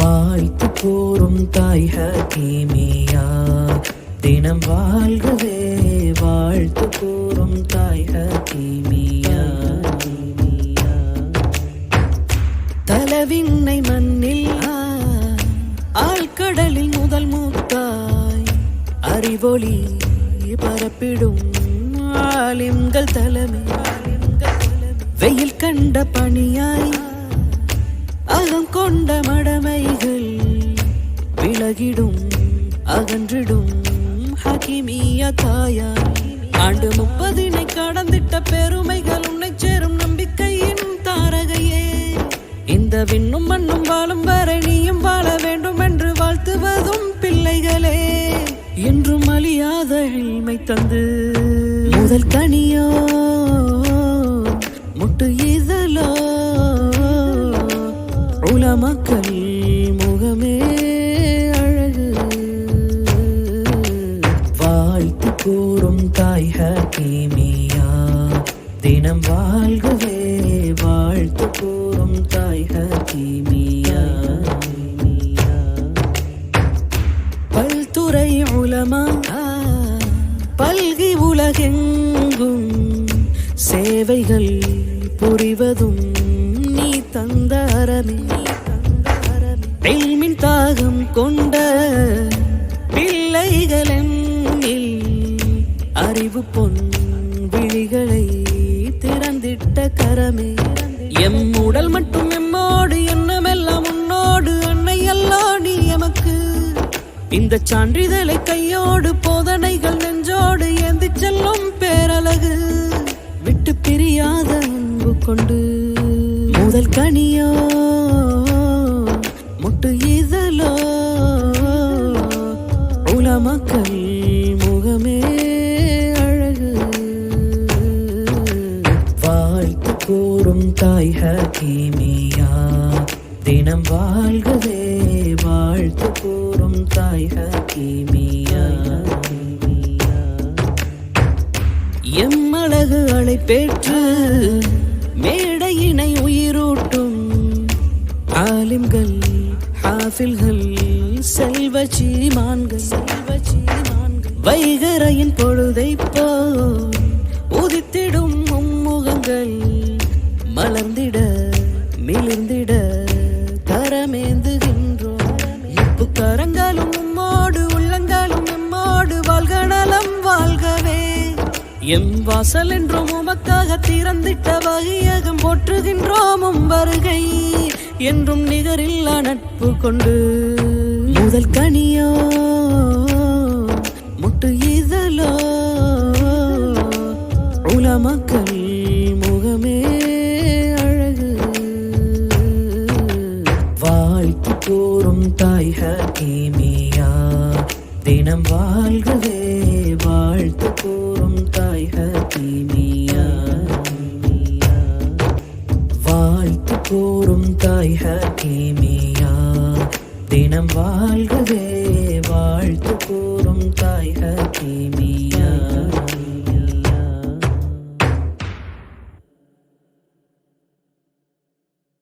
வாழ்த்து கூறும் தாய் ஹக்கீமியா. தினம் வாழ்கவே வாழ்த்து கூறும் தாய் ஹக்கீமியா. தலவின்னை மண்ணில் ஆழ்கடலில் முதல் மூத்தாய். அறிவொளி பரப்பிடும் ஆலிம்கள் தலைமை. வெயில் கண்ட பணியாய் கொண்ட மடமைகள் விலகிடும் அகன்றிடும் ஹகிமிய தாயா. ஆண்டு முப்பதினை கடந்திட்ட பெருமைகள் உன்னை சேரும் நம்பிக்கையின் தாரகையே. இந்த விண்ணும் மண்ணும் வாழும் வரை நீயும் வாழ வேண்டும் என்று வாழ்த்துவதும் பிள்ளைகளே. என்றும் அழியாத இல்மை தந்து முதல் கனியோ முட்டு இதழோ மக்கள் முகமே அழகு. வாழ்த்து கூறும் தாய் ஹக்கீமியா தினம் வாழ்கவே வாழ்த்து கூறும் தாய் ஹக்கீமியா பல்துறை உலமா பல்கி உலகெங்கும் சேவைகள் புரிவதும் நீ தந்த அரணி எல்மின் தாகம் கொண்ட பிள்ளைகள் அறிவு பொன் விழிகளை திறந்திட்ட கரமே. எம் உடல் மட்டும் எம்மோடு எண்ணமெல்லாம் உன்னோடு அன்னை அல்லா நீ எமக்கு. இந்த சான்றிதழை கையோடு போதனைகள் நெஞ்சோடு ஏந்தி செல்லும் பேரழகு. விட்டு பிரியாத அன்பு கொண்டு முதல் கனியோ முட்டு இதழோ. உலமக்கள் முகமே அழகு. வாழ்த்து கூறும் தாய் ஹக்கீமியா தினம் வாழ்கவே வாழ்த்து கூறும் தாய் ஹக்கீமியா எம்மழகு அழைப்பேற்று மேடையினை உயிரூட்டும் ஹாஃபில்கள் செல்வ சீமான்கள் செல்வ சீமான்கள். வைகரையின் பொழுதை போல் உதித்திடும் மும்முகங்கள் மலர்ந்திட மிளிர்ந்திட கரமேந்துகின்றோம் இப்பு கரங்களும் உம்மோடு உள்ளங்களும் எம்மோடு வாழ்கணலம் வாழ்கவே. எம் வாசல் என்றும் உமக்காக திறந்திட்ட வகையகம் போற்றுகின்றோம் வருகை. என்றும் நிகரில்லா நட்பு கொண்டு. முதல் கனியோ முட்டு இதழோ உலமக்கள் முகமே அழகு. வாழ்த்து கூறும் தாய் ஹக்கீமியா தினம் வாழ்கவே வாழ்த்து கூறும். தாய் ஹக்கீமியா தினம் வாழ்கவே வாழ்த்து கூறும் தாய் ஹக்கீமியா